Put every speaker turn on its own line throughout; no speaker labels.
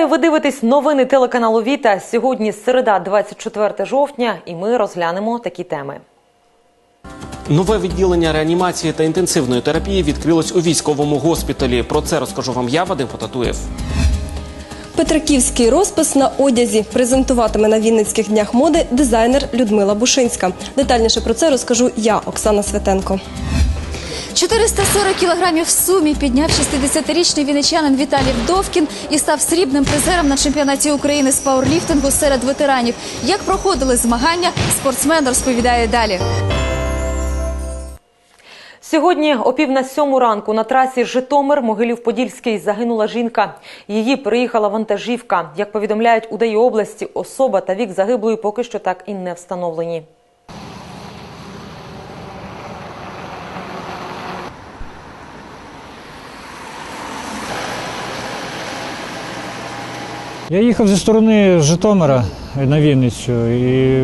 Вітаю! Ви дивитесь новини телеканалу Віта. Сьогодні середа, 24 жовтня, і ми розглянемо такі теми.
Нове відділення реанімації та інтенсивної терапії відкрилось у військовому госпіталі. Про це розкажу вам я, Вадим Потатуєв.
Петраківський розпис на одязі презентуватиме на Вінницьких днях моди дизайнер Людмила Бушинська. Детальніше про це розкажу я, Оксана Святенко.
440 кілограмів в сумі підняв 60-річний вінничанин Віталій Вдовкін і став срібним призером на чемпіонаті України з пауерліфтингу серед ветеранів. Як проходили змагання, спортсмен розповідає далі.
Сьогодні о пів на сьому ранку на трасі Житомир Могилів-Подільський загинула жінка. Її приїхала вантажівка. Як повідомляють у ДАІ області, особа та вік загиблої поки що так і не встановлені.
Я їхав зі сторони Житомира на Вінницю і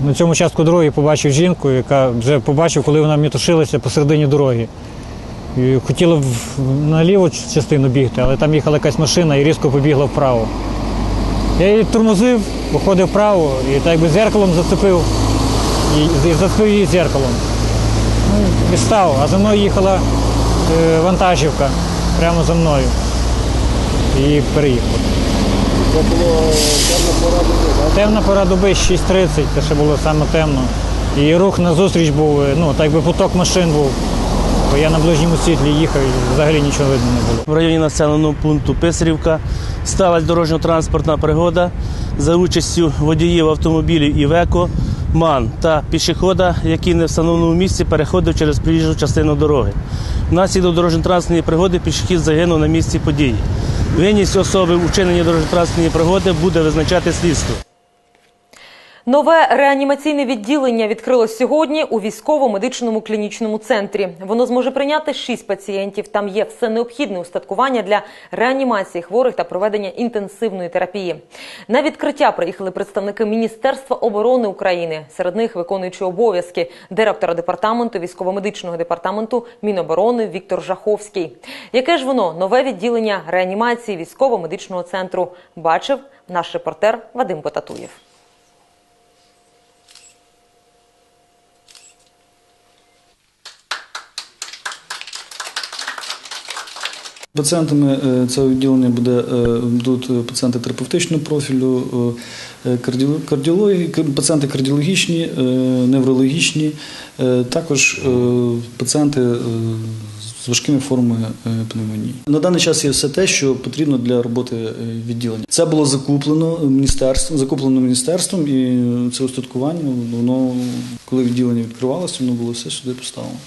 на цьому частку дороги побачив жінку, яка вже побачив, коли вона метушилася посередині дороги. І хотіла на ліву частину бігти, але там їхала якась машина і різко побігла вправо. Я її тормозив, виходив вправо і так би зеркалом зацепив і, і зацепив її зеркалом. Ну, і став, а за мною їхала е, вантажівка прямо за мною. І переїхав. Темна пора доби 6.30, це ще було саме темно. І рух назустріч був, е, ну, так би поток машин був. Бо я на ближньому світлі їхав і взагалі нічого видно не було.
В районі населеного пункту Писарівка сталася дорожньо-транспортна пригода за участю водіїв автомобілів Івеко, МАН та пішохода, який не встановленому місці переходив через проїжджу частину дороги. Внаслідок дорожньо-транспортної пригоди пішохід загинув на місці події. Винність особи у вчиненні дорожньо-транспортної пригоди буде визначати слідство.
Нове реанімаційне відділення відкрилось сьогодні у військово-медичному клінічному центрі. Воно зможе прийняти шість пацієнтів. Там є все необхідне устаткування для реанімації хворих та проведення інтенсивної терапії. На відкриття приїхали представники Міністерства оборони України. Серед них виконуючий обов'язки директора департаменту військово-медичного департаменту Міноборони Віктор Жаховський. Яке ж воно нове відділення реанімації військово-медичного центру бачив наш репортер Вадим Потатуєв.
Пацієнтами е, цього відділення буде, е, будуть пацієнти терапевтичного профілю, е, кардіо- пацієнти кардіологічні, неврологічні, також пацієнти з важкими формами пневмонії. На даний час є все те, що потрібно для роботи відділення. Це було закуплено міністерством, закуплено міністерством, і це устаткування, воно, коли відділення відкривалося, воно було все сюди поставлено.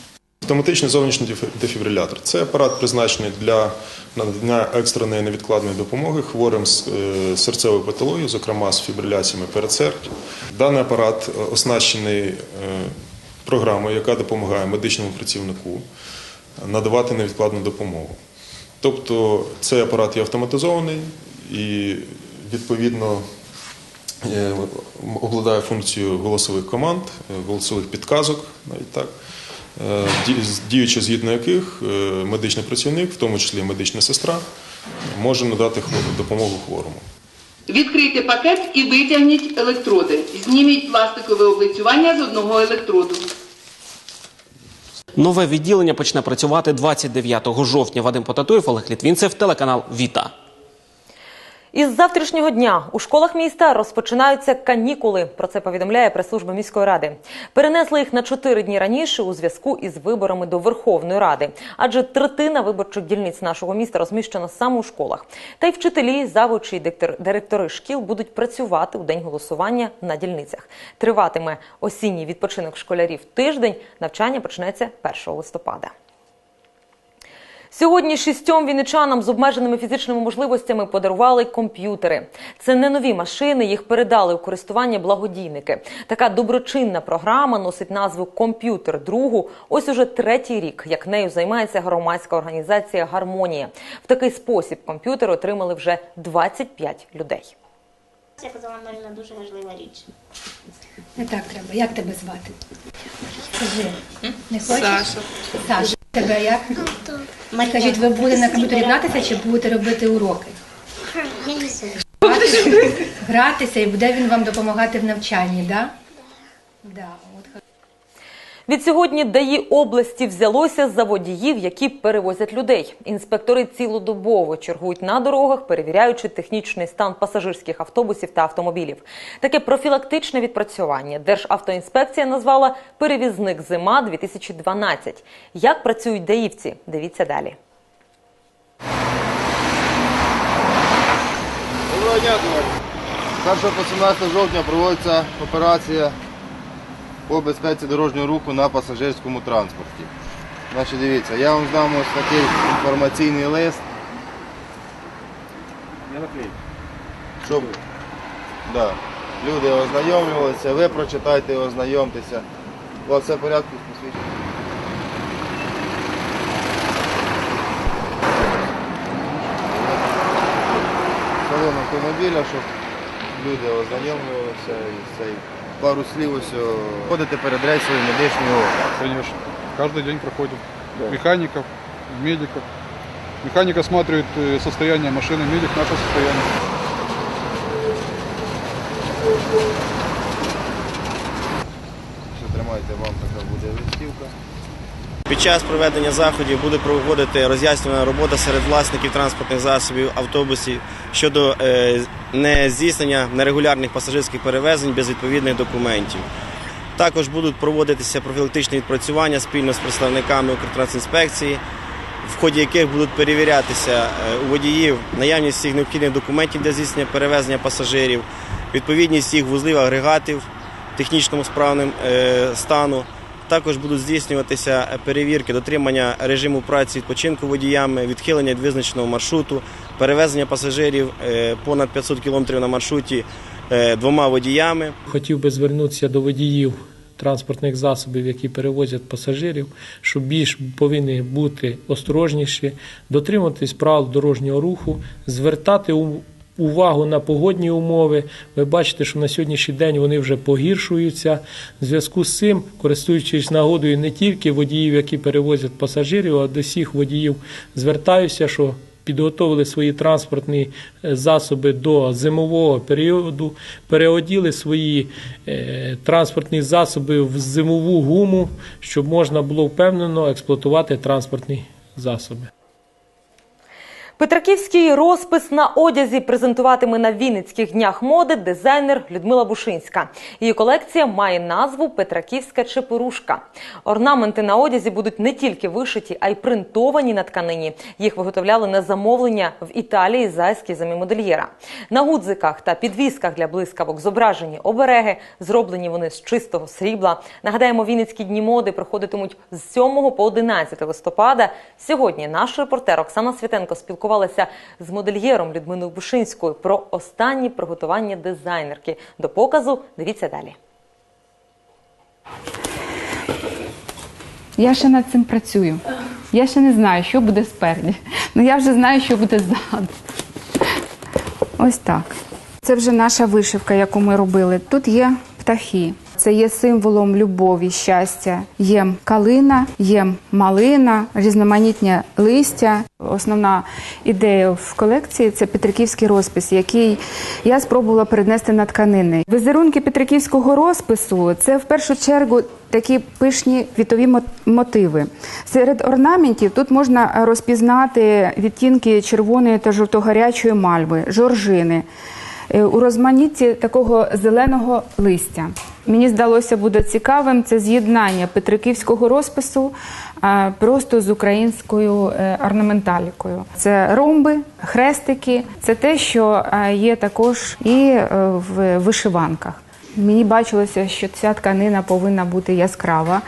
Автоматичний зовнішній дефі- дефібрилятор це апарат, призначений для надання екстреної невідкладної допомоги хворим з е, серцевою патологією, зокрема з фібриляціями передсердь. Даний апарат е, оснащений е, програмою, яка допомагає медичному працівнику надавати невідкладну допомогу. Тобто цей апарат є автоматизований і відповідно обладає функцією голосових команд, голосових підказок, навіть так, діючи згідно яких е, медичний працівник, в тому числі медична сестра, може надати допомогу хворому.
Відкрийте пакет і витягніть електроди. Зніміть пластикове облицювання з одного електроду.
Нове відділення почне працювати 29 жовтня. Вадим Потатуєв, Олег Літвінцев, телеканал Віта.
Із завтрашнього дня у школах міста розпочинаються канікули. Про це повідомляє прес-служба міської ради. Перенесли їх на чотири дні раніше у зв'язку із виборами до Верховної Ради, адже третина виборчих дільниць нашого міста розміщена саме у школах. Та й вчителі, завучі і директори шкіл будуть працювати у день голосування на дільницях. Триватиме осінній відпочинок школярів тиждень. Навчання почнеться 1 листопада. Сьогодні шістьом вінничанам з обмеженими фізичними можливостями подарували комп'ютери. Це не нові машини, їх передали у користування благодійники. Така доброчинна програма носить назву Комп'ютер другу. Ось уже третій рік, як нею займається громадська організація Гармонія. В такий спосіб комп'ютер отримали вже 25 людей.
Я казала, Марина, дуже важлива річ.
Не так треба. Як тебе звати? Скажи. Не хочеш? Саша. Саша. Тебе як? Скажіть, ви будете на комп'ютері гратися чи будете робити уроки? Гратися, і буде він вам допомагати в навчанні, да? Да, от
Від сьогодні ДАІ області взялося за водіїв, які перевозять людей. Інспектори цілодобово чергують на дорогах, перевіряючи технічний стан пасажирських автобусів та автомобілів. Таке профілактичне відпрацювання Державтоінспекція назвала перевізник зима 2012 Як працюють даївці? Дивіться далі.
Доброго дня, товариші. 1 по 17 жовтня проводиться операція по безпеці дорожнього руху на пасажирському транспорті. Значить, дивіться, я вам здам ось такий інформаційний лист. Щоб да, люди ознайомлювалися, ви прочитайте, ознайомтеся. У вас все в порядку з посвідченням? салон автомобіля, щоб люди ознайомлювалися і цей пару слів ось о, ходити перед рейсовим медичним оглядом.
Конечно. Каждый день проходим. Механиков, медиков. Механик осматривает э, состояние машины, медик наше состояние.
Все, тримайте, вам така буде листівка.
Під час проведення заходів буде проводити роз'яснювана робота серед власників транспортних засобів, автобусів щодо е, нездійснення нерегулярних пасажирських перевезень без відповідних документів. Також будуть проводитися профілактичні відпрацювання спільно з представниками Укртрансінспекції, в ході яких будуть перевірятися е, у водіїв наявність всіх необхідних документів для здійснення перевезення пасажирів, відповідність всіх вузлів агрегатів технічному справним е, стану. Також будуть здійснюватися перевірки дотримання режиму праці відпочинку водіями, відхилення від визначеного маршруту, перевезення пасажирів е, понад 500 км на маршруті е, двома водіями.
Хотів би звернутися до водіїв транспортних засобів, які перевозять пасажирів, що більш повинні бути осторожніші, дотримуватись правил дорожнього руху, звертати у- увагу на погодні умови. Ви бачите, що на сьогоднішній день вони вже погіршуються. В зв'язку з цим, користуючись нагодою не тільки водіїв, які перевозять пасажирів, а до всіх водіїв звертаюся, що підготовили свої транспортні е, засоби до зимового періоду, переоділи свої е, транспортні засоби в зимову гуму, щоб можна було впевнено експлуатувати транспортні засоби.
Петраківський розпис на одязі презентуватиме на Вінницьких днях моди дизайнер Людмила Бушинська. Її колекція має назву Петраківська чепурушка. Орнаменти на одязі будуть не тільки вишиті, а й принтовані на тканині. Їх виготовляли на замовлення в Італії за ескізами модельєра. На гудзиках та підвісках для блискавок зображені обереги. Зроблені вони з чистого срібла. Нагадаємо, Вінницькі дні моди проходитимуть з 7 по 11 листопада. Сьогодні наш репортер Оксана Світенко спілкувалася з модельєром Людмилою Бушинською про останні приготування дизайнерки. До показу дивіться далі.
Я ще над цим працюю. Я ще не знаю, що буде спереді. Ну я вже знаю, що буде ззаду. Ось так. Це вже наша вишивка, яку ми робили. Тут є птахи. Це є символом любові, щастя. Є калина, є малина, різноманітні листя. Основна ідея в колекції це петриківський розпис, який я спробувала перенести на тканини. Візерунки петриківського розпису це в першу чергу такі пишні квітові мотиви. Серед орнаментів тут можна розпізнати відтінки червоної та жовтогарячої мальви, жоржини. Е, у розмаїтті такого зеленого листя. Мені здалося буде цікавим це з'єднання петриківського розпису просто з українською е, орнаменталікою. Це ромби, хрестики, це те, що е, є також і е, в вишиванках. Мені бачилося, що ця тканина повинна бути яскрава.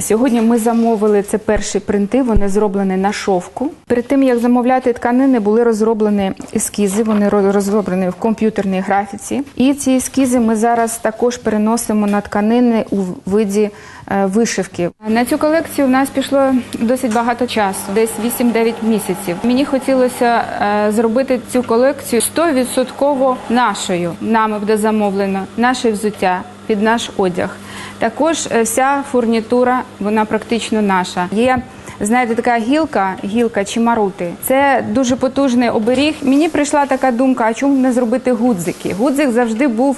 Сьогодні ми замовили це перші принти. Вони зроблені на шовку. Перед тим як замовляти тканини, були розроблені ескізи. Вони ро- розроблені в комп'ютерній графіці. І ці ескізи ми зараз також переносимо на тканини у виді е, вишивки. На цю колекцію в нас пішло досить багато часу, десь 8-9 місяців. Мені хотілося е, зробити цю колекцію 100% нашою. Нами буде замовлено наше взуття під наш одяг. Також е, вся фурнітура, вона практично наша. Є Знаєте, така гілка, гілка чимарути. Це дуже потужний оберіг. Мені прийшла така думка: а чому не зробити гудзики? Гудзик завжди був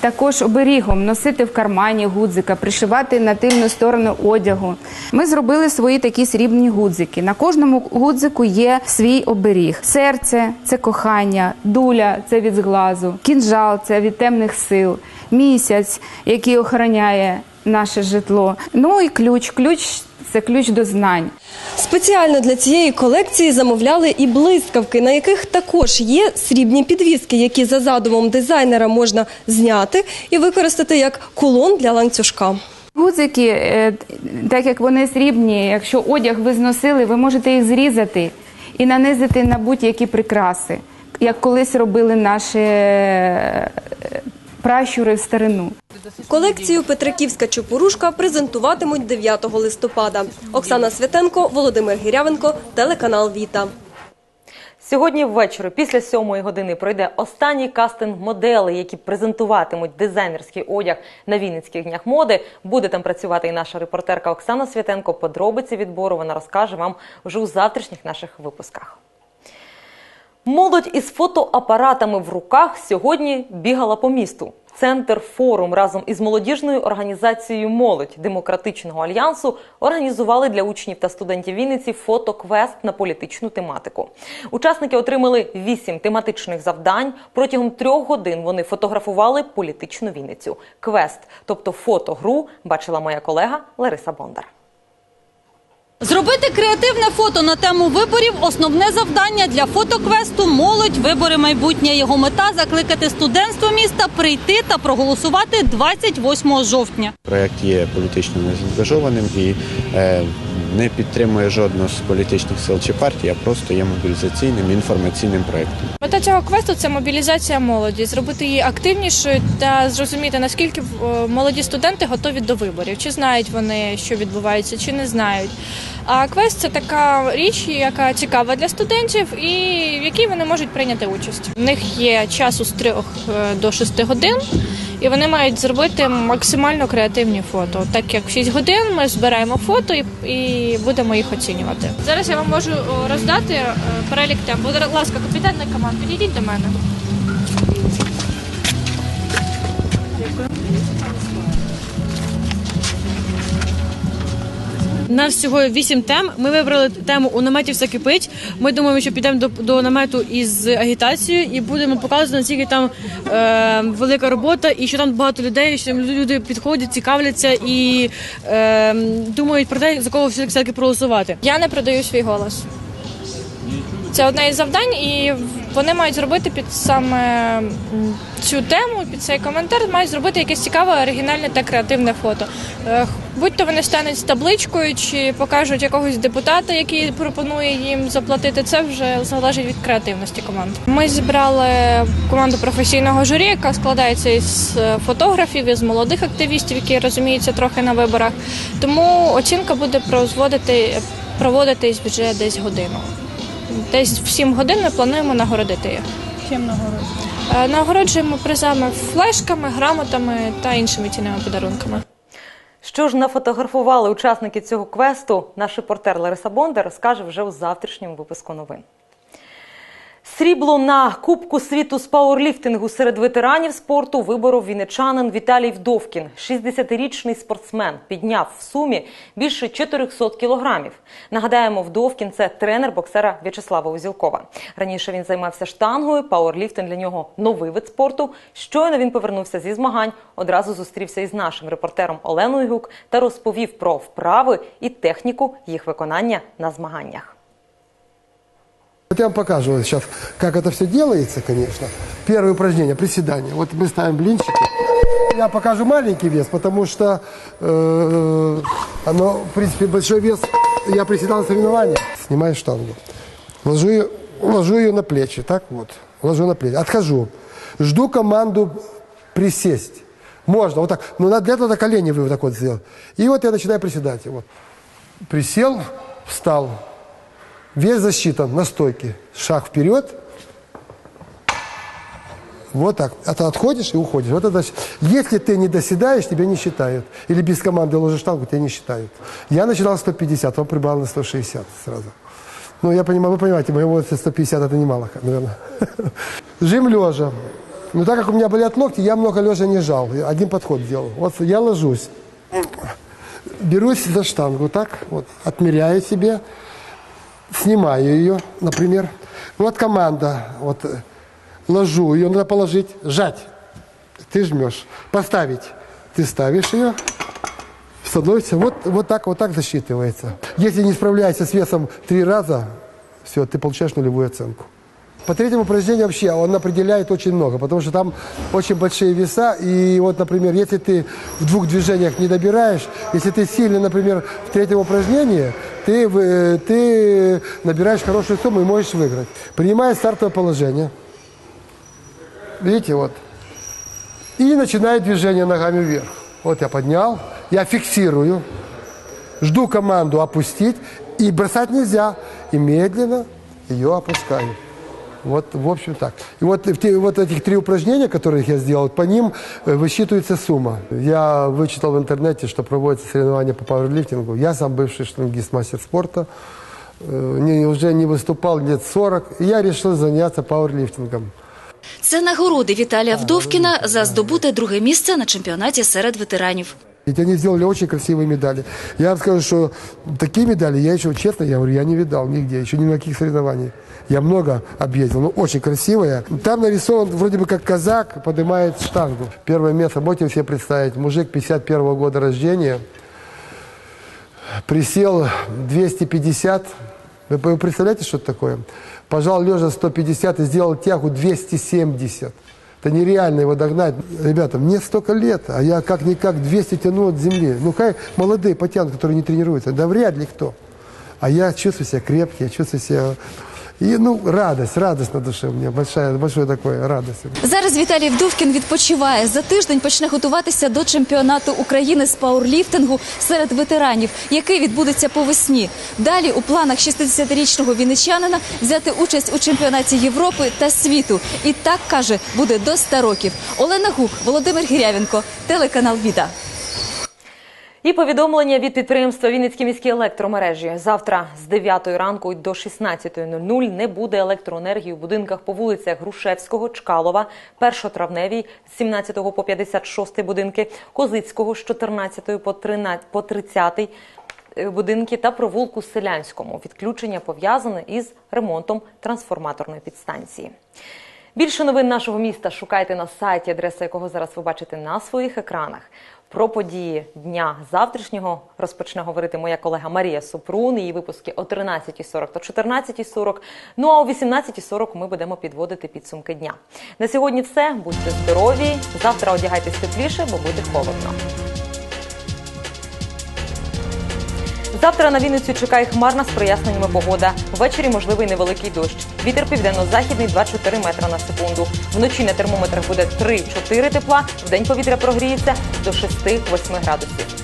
також оберігом носити в кармані гудзика, пришивати на тильну сторону одягу. Ми зробили свої такі срібні гудзики. На кожному гудзику є свій оберіг. Серце це кохання, дуля це від зглазу, кінжал це від темних сил, місяць, який охороняє наше житло. Ну і ключ. Ключ це ключ до знань.
Спеціально для цієї колекції замовляли і блискавки, на яких також є срібні підвіски, які за задумом дизайнера можна зняти і використати як кулон для ланцюжка.
Гудзики, е, так як вони срібні, якщо одяг ви зносили, ви можете їх зрізати і нанизити на будь-які прикраси, як колись робили наші е, пращури в старину.
Колекцію Петриківська чепурушка презентуватимуть 9 листопада. Оксана Святенко, Володимир Гірявенко, телеканал Віта.
Сьогодні ввечері після сьомої години пройде останній кастинг моделей, які презентуватимуть дизайнерський одяг на Вінницьких днях моди. Буде там працювати і наша репортерка Оксана Святенко. Подробиці відбору вона розкаже вам вже у завтрашніх наших випусках. Молодь із фотоапаратами в руках сьогодні бігала по місту. Центр форум разом із молодіжною організацією Молодь демократичного альянсу організували для учнів та студентів Вінниці фотоквест на політичну тематику. Учасники отримали вісім тематичних завдань. Протягом трьох годин вони фотографували політичну Вінницю. Квест, тобто фотогру, бачила моя колега Лариса Бондар.
Зробити креативне фото на тему виборів основне завдання для фотоквесту Молодь вибори майбутнє. Його мета закликати студентство міста прийти та проголосувати 28 жовтня.
Проект є політично незаангажованим і е, не підтримує жодну з політичних сил чи партій, а просто є мобілізаційним інформаційним проектом.
Мета цього квесту це мобілізація молоді, зробити її активнішою та зрозуміти наскільки е, молоді студенти готові до виборів, чи знають вони, що відбувається, чи не знають. А квест це така річ, яка цікава для студентів і в якій вони можуть прийняти участь. У них є часу з 3 до 6 годин, і вони мають зробити максимально креативні фото. Так як в 6 годин ми збираємо фото і, і будемо їх оцінювати. Зараз я вам можу роздати е, перелік тем. Будь ласка, капітан на команд, підійдіть до мене.
Нас всього вісім тем. Ми вибрали тему у наметі все кипить. Ми думаємо, що підемо до, до намету із агітацією і будемо показувати наскільки там е, велика робота, і що там багато людей, що люди підходять, цікавляться і е, думають про те, за кого все таки проголосувати.
Я не продаю свій голос. Це одне із завдань, і вони мають зробити під саме цю тему, під цей коментар, мають зробити якесь цікаве, оригінальне та креативне фото. Е, Будь-то вони стануть з табличкою чи покажуть якогось депутата, який пропонує їм заплатити. Це вже залежить від креативності команд. Ми зібрали команду професійного журі, яка складається із е, фотографів, із молодих активістів, які розуміються трохи на виборах. Тому оцінка буде прозводити, проводитись вже десь годину. Десь в 7 годин ми плануємо нагородити їх.
Чим нагороджуємо?
Е, Нагороджуємо призами, флешками, грамотами та іншими цінними подарунками.
Що ж нафотографували учасники цього квесту, наш репортер Лариса Бондар розкаже вже у завтрашньому випуску новин. Срібло на Кубку світу з пауерліфтингу серед ветеранів спорту виборов вінничанин Віталій Вдовкін. 60-річний спортсмен підняв в сумі більше 400 кілограмів. Нагадаємо, Вдовкін – це тренер боксера В'ячеслава Узілкова. Раніше він займався штангою, пауерліфтинг для нього новий вид спорту. Щойно він повернувся зі змагань, одразу зустрівся із нашим репортером Оленою Гюк та розповів про вправи і техніку їх виконання на змаганнях.
Вот я вам покажу сейчас, как это все делается, конечно. Первое упражнение, приседание. Вот мы ставим блинчики. Я покажу маленький вес, потому что э, оно, в принципе, большой вес. Я приседал на соревнованиях. Снимаю штангу. Ложу ее, ложу ее на плечи, так вот. Ложу на плечи. Отхожу. Жду команду присесть. Можно, вот так. Но для этого колени вы вот так вот сделать. И вот я начинаю приседать. Вот. Присел, встал. Вес засчитан на стойке. Шаг вперед. Вот так. А ты отходишь и уходишь. Вот это, если ты не доседаешь, тебя не считают. Или без команды ложишь штангу, тебя не считают. Я начинал с 150, он прибавил на 160 сразу. Ну, я понимаю, вы понимаете, моего возраста 150 это немало, наверное. Жим лежа. Но так как у меня болят локти, я много лежа не жал. Один подход делал. Вот я ложусь. Берусь за штангу, так, вот, отмеряю себе, снимаю ее, например. Вот команда, вот, э, ложу ее, надо положить, сжать. Ты жмешь. Поставить. Ты ставишь ее, становится, вот, вот так, вот так засчитывается. Если не справляешься с весом три раза, все, ты получаешь нулевую оценку. По третьему упражнению вообще он определяет очень много, потому что там очень большие веса. И вот, например, если ты в двух движениях не добираешь, если ты сильный, например, в третьем упражнении, ты, вы- ты набираешь хорошую сумму и можешь выиграть. Принимая стартовое положение. Видите, вот. И начинаю движение ногами вверх. Вот я поднял, я фиксирую, жду команду опустить, и бросать нельзя. И медленно ее опускаю. Вот, в общем, так. И вот, в те- вот этих три упражнения, которые я сделал, по ним э, высчитывается сумма. Я вычитал в интернете, что проводятся соревнования по пауэрлифтингу. Я сам бывший штангист, мастер спорта. Э, не- уже не выступал лет 40. И я решил заняться пауэрлифтингом.
Це нагороди Віталія Вдовкіна за здобуте друге місце на чемпіонаті серед ветеранів.
Ведь они сделали очень красивые медали. Я вам скажу, что такие медали я еще, честно, я говорю, я не видал нигде, еще ни на каких соревнованиях. Я много объездил, но очень красивая. Там нарисован вроде бы как казак поднимает штангу. Первое место, можете себе представить, мужик 51 года рождения, присел 250. Вы представляете, что это такое? Пожал лежа 150 и сделал тягу 270. Это нереально его догнать. Ребята, мне столько лет, а я как-никак 200 тяну от земли. Ну, хай молодые потянут, которые не тренируются. Да вряд ли кто. А я чувствую себя крепкий, я чувствую себя... И, ну, радость, радость на душе у меня, большая, большое такое радость.
Зараз Віталій Вдовкін відпочиває. За тиждень почне готуватися до чемпіонату України з пауерліфтингу серед ветеранів, який відбудеться по весні. Далі у планах 60-річного вінничанина взяти участь у чемпіонаті Європи та світу. І так каже, буде до 100 років. Олена Гук, Володимир Гірявенко, телеканал Віда.
І повідомлення від підприємства Вінницькі міські електромережі. Завтра з 9 ранку до 16.00 не буде електроенергії у будинках по вулицях Грушевського, Чкалова, Першотравневій з 17 по 56 будинки, Козицького з 14 по 13 по 30 е, будинки та провулку Селянському. Відключення пов'язане із ремонтом трансформаторної підстанції. Більше новин нашого міста шукайте на сайті, адреса якого зараз ви бачите на своїх екранах. Про події дня завтрашнього розпочне говорити моя колега Марія Супрун. Її випуски о 13.40 та 14.40. Ну а о 18.40 ми будемо підводити підсумки дня. На сьогодні все. Будьте здорові. Завтра одягайтесь тепліше, бо буде холодно. Завтра на Вінницю чекає хмарна з проясненнями погода. Ввечері можливий невеликий дощ. Вітер південно-західний 2-4 метри на секунду. Вночі на термометрах буде 3-4 тепла. В день повітря прогріється до 6-8 градусів.